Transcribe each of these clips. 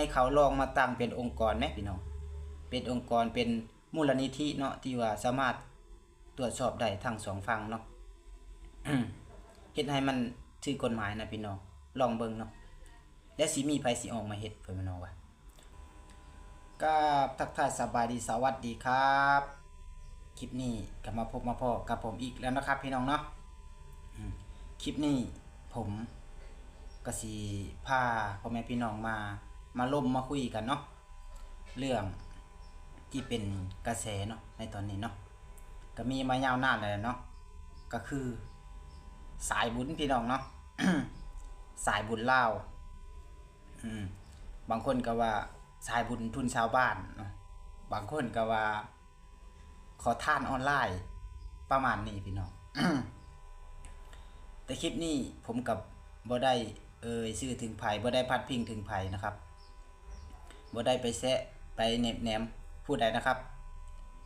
ให้เขาลองมาตั้งเป็นองค์กรแหมพี่น้องเป็นองค์กรเป็นมูลนิธิเนาะที่ว่าสามารถตรวจสอบได้ทั้งสองฝั่งเนาะเฮ็ดให้มันถือกฎหมายนะพี่น้องลองเบิ่งเนาะและสิมีไผสิออกมาเฮ็ดเพิ่นพี่น้องว่าก็ทักทายสบายดีสวัสดีครับ คลิปนี้ก็มาพบมาพ่อกับผมอีกแล้วนะครับพี่น้องเนาะคลิปนี้ผมก็สิพาพ่อแม่พี่น้องมา มาล่มมาคุยกันเนาะเรื่องที่เป็นกระแสเนาะในตอนนี้เนาะก็มีมายาวนานแล้วเนาะก็คือสายบุญพี่น้องเนาะสายบุญลาอืมบางคนก็ว่าสายบุญทุนชาวบ้านเนาะบางคนก็ว่า ขอท่านออนไลน์ ประมาณนี้พี่น้องแต่คลิปนี้ผมกับบ่ได้เอ่ยชื่อถึงไผ่บ่ได้พัดพิงถึงไผ่นะครับ บ่ได้ไปแซะไปเน็บแหนมผู้ใดนะครับ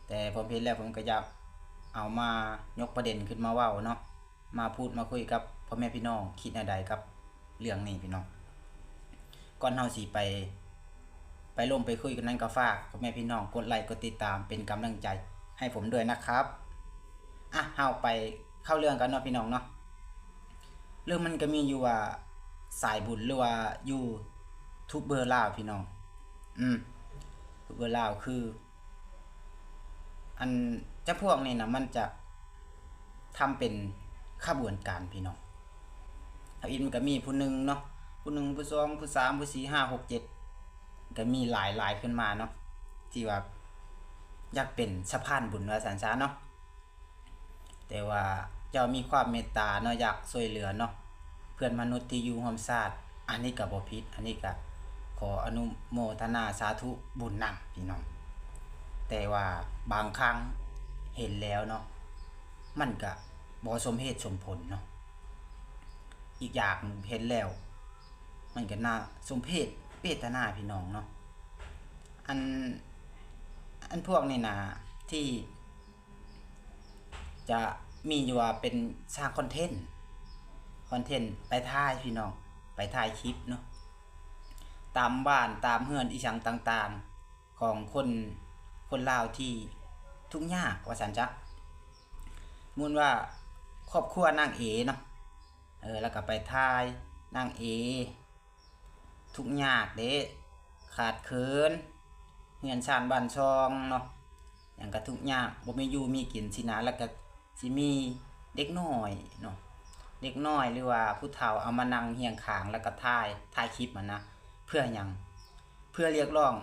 แต่ผมเห็นแล้วผมก็อยากเอามายกประเด็นขึ้นมาเว้าเนาะมาพูดมาคุยกับพ่อแม่พี่น้องคิดแนวใดกับเรื่องนี้พี่น้องก่อนเฮาสิไป ไปลงไปคุยกันนั้นก็ฝากพ่อแม่พี่น้องกดไลค์กดติดตามเป็นกำลังใจให้ผมด้วยนะครับอะเฮาไปเข้าเรื่องกันเนาะพี่น้องเนาะเรื่องมันก็มีอยู่ว่าสายบุญหรือว่ายูทูบเบอร์ล่าพี่น้อง อืมทูบเบอร์ลาวคือ อันเจ้าพวกนี่นะมันจะทำเป็นขบวนการพี่น้องถ้าอินก็มีผู้หนึ่งเนาะผู้หนึ่งผู้สองผู้สามผู้สี่ห้าหกเจ็ดก็มีหลายหลายขึ้นมาเนาะที่ว่าอยากเป็นสะพานบุญว่าสันซาเนาะแต่ว่าเจ้ามีความเมตตาเนาะอยากช่วยเหลือเนาะเพื่อนมนุษย์ที่อยู่ร่วมชาติอันนี้ก็บ่ผิดอันนี้ก็ ขออนุโมทนาสาธุบุญนำพี่น้อง แต่ว่าบางครั้งเห็นแล้วเนาะมันก็บ่สมเหตุสมผลเนาะอีกอย่างเห็นแล้ว มันก็น่าสมเพชเปตนาพี่น้องเนาะอันอันพวกนี่นะที่ จะมีอยู่ว่าเป็นสร้างคอนเทนต์คอนเทนต์ไปถ่ายพี่น้อง ไปถ่ายคลิปเนาะ ตามบ้านตามเฮือนอีสังต่างๆ ของคนคนลาวที่ทุกข์ยากว่าสันจักมูลว่าครอบครัวนางเอเนาะเออแล้วก็ไปถ่ายนางเอ ทุกข์ยากเด้ขาดเคินเฮือนชานบ้านช่องเนาะอย่างกระทุกยางบ่มีอยู่มีกินสินะแล้วก็สิมีเด็กน้อยเนาะเด็กน้อยหรือว่าผู้เฒ่าเอามานั่งเฮียงขางแล้วก็ถ่ายถ่ายคลิปมันนะ เพื่อหยังเพื่อเรียกร้อง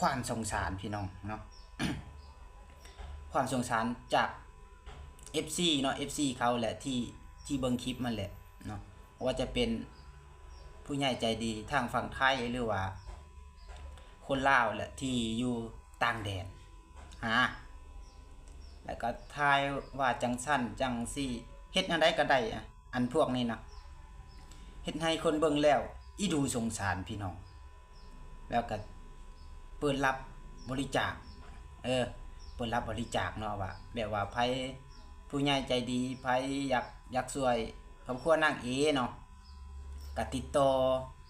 ความสงสารพี่น้องเนาะความสงสารจาก FC เนาะ FC เขาแหละที่ที่เบิ่งคลิปมันแหละเนาะว่าจะเป็นผู้ใหญ่ใจดีทางฝั่งไทยหรือว่า คนลาวแหละที่อยู่ต่างแดนอ่าแล้วก็ทายว่าจังสั้นจังซี่เฮ็ดอันใดก็ได้อะอันพวกนี้นะเฮ็ดให้คนเบิ่งแล้ว อีดูสงสารพี่น้อง แล้วก็เปิดรับบริจาค เออ เปิดรับบริจาคเนาะว่าแบบว่าไผผู้ใหญ่ใจดีไผอยากอยากช่วยครอบครัวนางเอเนาะกติดต่อ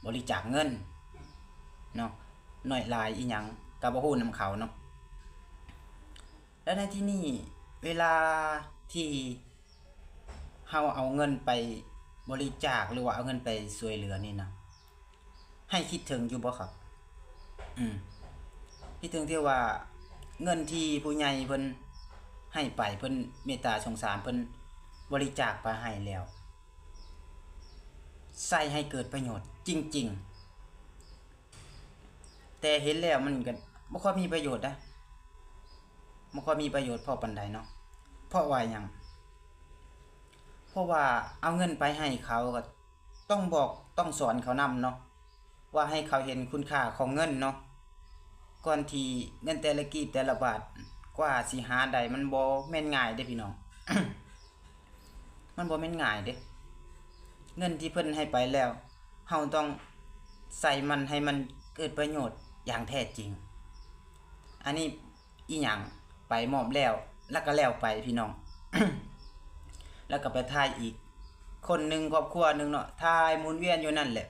บริจาคเงินเนาะหน้อยลายอีหยังก็บ่ฮู้ำเขาเนาะแล้วในที่นี่เวลาที่เฮาเอาเงินไปบริจาคหรือว่าเอาเงินไปช่วยเหลือนี่นะ ให้คิดถึงอยู่บ่ครับ อืมคิดถึงที่ว่าเงินที่ผู้ใหญ่เพิ่นให้ไปเพิ่นเมตตาสงสารเพิ่นบริจาคไปให้แล้วใส่ให้เกิดประโยชน์ จริง ๆ แต่เห็นแล้วมันก็บ่ค่อยมีประโยชน์นะมันก็มีประโยชน์พอปันใดเนาะเพราะว่าหยังเพราะว่าเอาเงินไปให้เขาก็ต้องบอกต้องสอนเขานำเนาะ ว่าให้เขาเห็นคุณค่าของเงินเนาะก่อนที่เงินแต่ละกีบแต่ละบาทกว่าสิหาได้มันบ่แม่นง่ายเด้พี่น้อง มันบ่แม่นง่ายเด้เงินที่เพิ่นให้ไปแล้วเฮาต้องใส่มันให้มันเกิดประโยชน์อย่างแท้จริง อันนี้อีหยังไปมอบแล้ว แล้วก็แล้วไปพี่น้อง แล้วก็ไปทายอีก คนหนึ่งครอบครัวหนึ่งเนาะทายมุนเวียนอยู่นั่นแหละ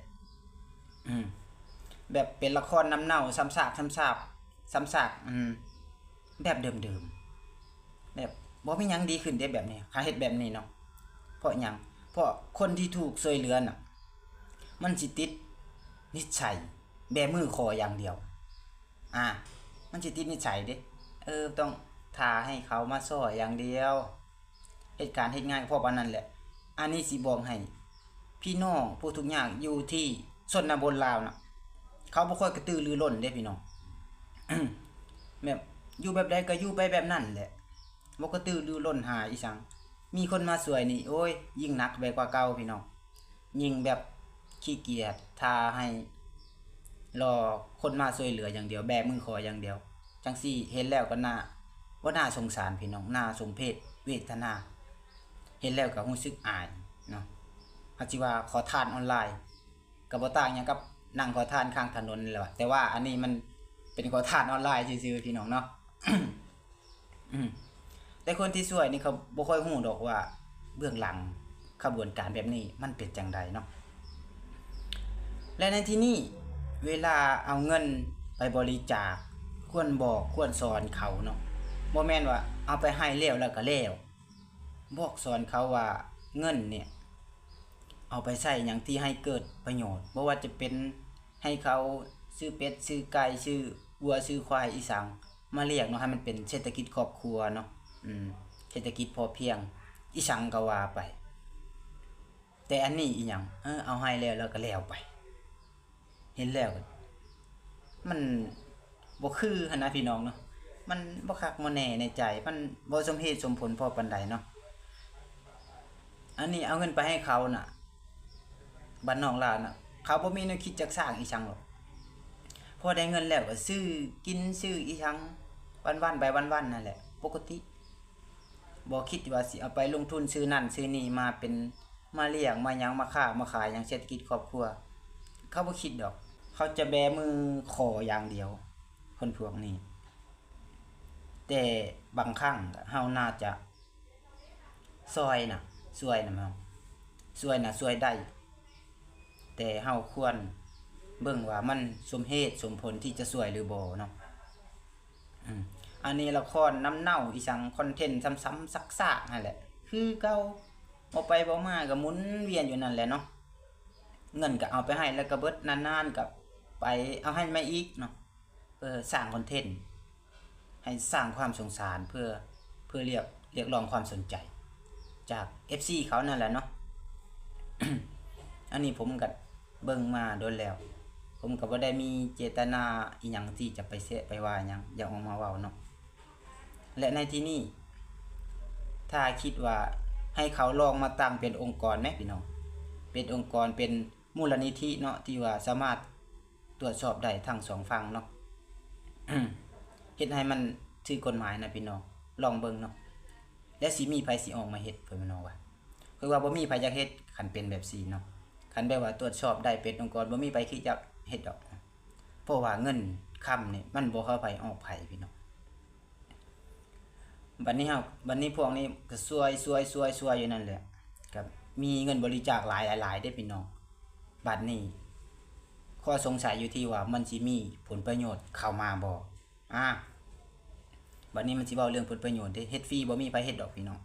แบบเป็นละครน้ำเน่าซ้ำซากซ้ำซากซ้ำซากอืมแบบเดิมๆแบบบ่มีหยังดีขึ้นได้แบบนี้ถ้าเฮ็ดแบบนี้เนาะเพราะหยังเพราะคนที่ถูกช่วยเหลือน่ะ มันสิติดนิสัยแบมือคออย่างเดียว อ่า มันสิติดนิสัยเด้เออต้องทาให้เขามาซอยอย่างเดียวเหตุการณ์เหตุงานก็เพราะว่านั่นแหละ อันนี้สิบอกให้ พี่น้องผู้ทุกอย่างอยู่ที่ ชนนบทลาวน่ะเขาบ่ค่อยกระตือรือร้นเด้พี่น้องแบบอยู่แบบใดก็อยู่ไปแบบนั้นแหละบ่กระตือรือร้นหาอีสัง มีคนมาสวยนี่ โอ้ย ยิ่งหนักไปกว่าเก่าพี่น้องยิ่งแบบขี้เกียจทาให้ รอคนมาช่วยเหลืออย่างเดียว แบมือขออย่างเดียว จังซี่เห็นแล้วก็น่าว่าน่าสงสารพี่น้องน่าสมเพชเวทนา เห็นแล้วก็รู้สึกอายเนาะอาจิว่าขอทานออนไลน์ ก็บ่ต่างหยังกับนั่งขอทานข้างถนนนี่แหละว่ะแต่ว่าอันนี้มันเป็นขอทานออนไลน์ซื่อๆพี่น้องเนาะแต่คนที่ช่วยนี่เขาบ่ค่อยฮู้ดอกว่า เบื้องหลังขบวนการแบบนี้มันเป็นจังใดเนาะและในที่นี้เวลาเอาเงินไปบริจาคควรบอกควรสอนเขาเนาะบ่แม่นว่าเอาไปให้แล้วแล้วก็แล้วบอกสอนเขาว่าเงินเนี่ย เอาไปใช้อย่างที่ให้เกิดประโยชน์บ่ว่าจะเป็นให้เขาซื้อเป็ดซื้อไก่ซื้อวัวซื้อควายอีสัง มาเรียกเนาะให้มันเป็นเศรษฐกิจครอบครัวเนาะอืมเศรษฐกิจพอเพียง อีสังก็ว่าไป แต่อันนี้อีหยังเออเอาให้แล้วแล้วก็แล้วไป เห็นแล้วมันบ่คือหนนะพี่น้องเนาะมันบ่คักบ่แน่ในใจ มันบ่สมเหตุสมผลพอปานใดเนาะอันนี้เอาเงินไปให้เขาน่ะ บ้านนอกลาวน่ะ เขาบ่มีแนวคิดจักสร้างอีชังหรอกพอได้เงินแล้วก็ซื้อกินซื้ออีชังวันๆไปวันๆนั่นแหละ ปกติบ่คิดว่าสิเอาไปลงทุนซื้อนั่นซื้อนี่มาเป็นมาเลี้ยงมายังมาค้ามาขายอย่างเศรษฐกิจครอบครัว เขาบ่คิดดอก เขาจะแบมือขออย่างเดียว คนพวกนี้ แต่บางครั้งเฮาน่าจะซอยน่ะซวยน่ะมั้งซวยน่ะซวยได้ แต่เฮาควรเบิ่งว่ามันสมเหตุสมผลที่จะซวยหรือบ่เนาะอันนี้ละครน้ำเน่าอีสังคอนเทนต์ซ้ำๆซักๆนั่นแหละ คือเก่าเอาไปบ่มาก็หมุนเวียนอยู่นั่นแหละเนาะเงินก็เอาไปให้แล้วก็เบิดนานๆกับไปเอาให้มาอีกเนาะเพื่อสร้างคอนเทนต์ให้สร้างความสงสารเพื่อเพื่อเรียกเรียกร้องความสนใจ จาก FC เขานั่นแหละเนาะอันนี้ผมก็ เบิ่งมาโดนแล้ว ผมก็บ่ได้มีเจตนาอีหยังที่จะไปเสะไปว่าหยังอย่าออกมาเว้าเนาะและในที่นี้ถ้าคิดว่าให้เขาลองมาตั้งเป็นองค์กรแหมพี่น้องเป็นองค์กรเป็นมูลนิธิเนาะที่ว่าสามารถตรวจสอบได้ทั้งสองฝั่งเนาะเฮ็ดให้มันถือกฎหมายนะพี่น้องลองเบิ่งเนาะและสิมีไผสิออกมาเฮ็ดเพิ่นพี่น้องว่าคือว่าบ่มีไผอยากเฮ็ดคันเป็นแบบซี่เนาะ คันแบบว่าตรวจสอบได้เป็นองค์กรบ่มีไผคิดอยากเฮ็ดดอก เพราะว่าเงินค้ำนี่มันบ่เข้าไผออกไผพี่น้องบัดนี้เฮาบัดนี้พวกนี้ก็ซวยซวยซวยซวยอยู่นั่นแหละครับมีเงินบริจาคหลายหลายๆได้พี่น้องบัดนี้ ข้อสงสัยอยู่ที่ว่ามันสิมีผลประโยชน์เข้ามาบ่อ่าบัดนี้มันสิเว้าเรื่องผลประโยชน์เด้เฮ็ดฟรีบ่มีไผเฮ็ดดอกพี่น้อง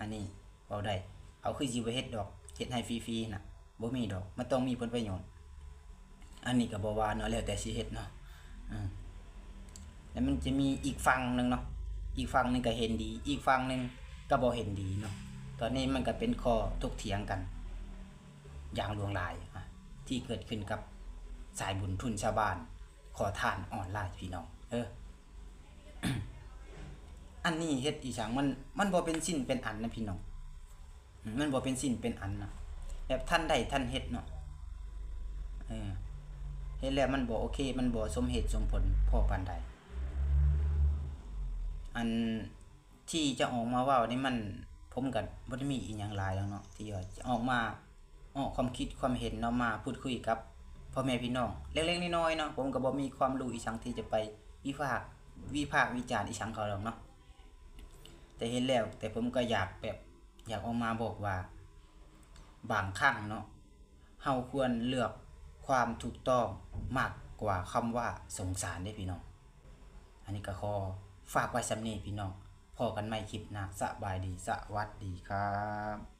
อันนี้เว้าได้เอาคือสิบ่เฮ็ดดอกเฮ็ดให้ฟรีๆน่ะ บ่มีดอก มันต้องมีผลประโยชน์ อันนี้ก็บ่ว่าเนาะแล้วแต่สิเฮ็ดเนาะอืมแล้วมันจะมีอีกฝั่งหนึ่งเนาะอีกฝั่งหนึ่งก็เห็นดี อีกฝั่งหนึ่งก็บ่เห็นดีเนาะตอนนี้มันก็เป็นข้อถกเถียงกัน อย่างหลวงหลายที่เกิดขึ้นกับสายบุญทุนชาวบ้าน ขอทานออนไลน์พี่น้องเอออันนี้เฮ็ดอีสังมันมันบ่เป็นสิ้นเป็นอันนะพี่น้องมมันบ่เป็นสิ้นเป็นอันนะ แบบท่านใดท่านเฮ็ดเนาะเออเฮ็ดแล้วมันบ่โอเค มันบ่สมเหตุสมผลพอปานใดอันที่จะออกมาว้านี่มันผมก็บ่ได้มีอีหยังหลายแล้วเนาะที่จะออกมาออกความคิดความเห็นเนาะมาพูดคุยกับพ่อแม่พี่น้องเล็กๆน้อยๆเนาะผมก็บ่มีความรู้อีสังที่จะไปวิพากษ์วิพากษ์วิจารณ์อีสังเขาหรอกเนาะแต่เห็นแล้ว แต่ผมก็อยากแบบอยากออกมาบอกว่า บางครั้งเนาะเฮาควรเลือกความถูกต้องมากกว่าคำว่าสงสารได้พี่น้อง อันนี้ก็ขอฝากไว้สำนีพี่น้องพอกันใหม่คลิปหนะสบายดีสวัสดีครับ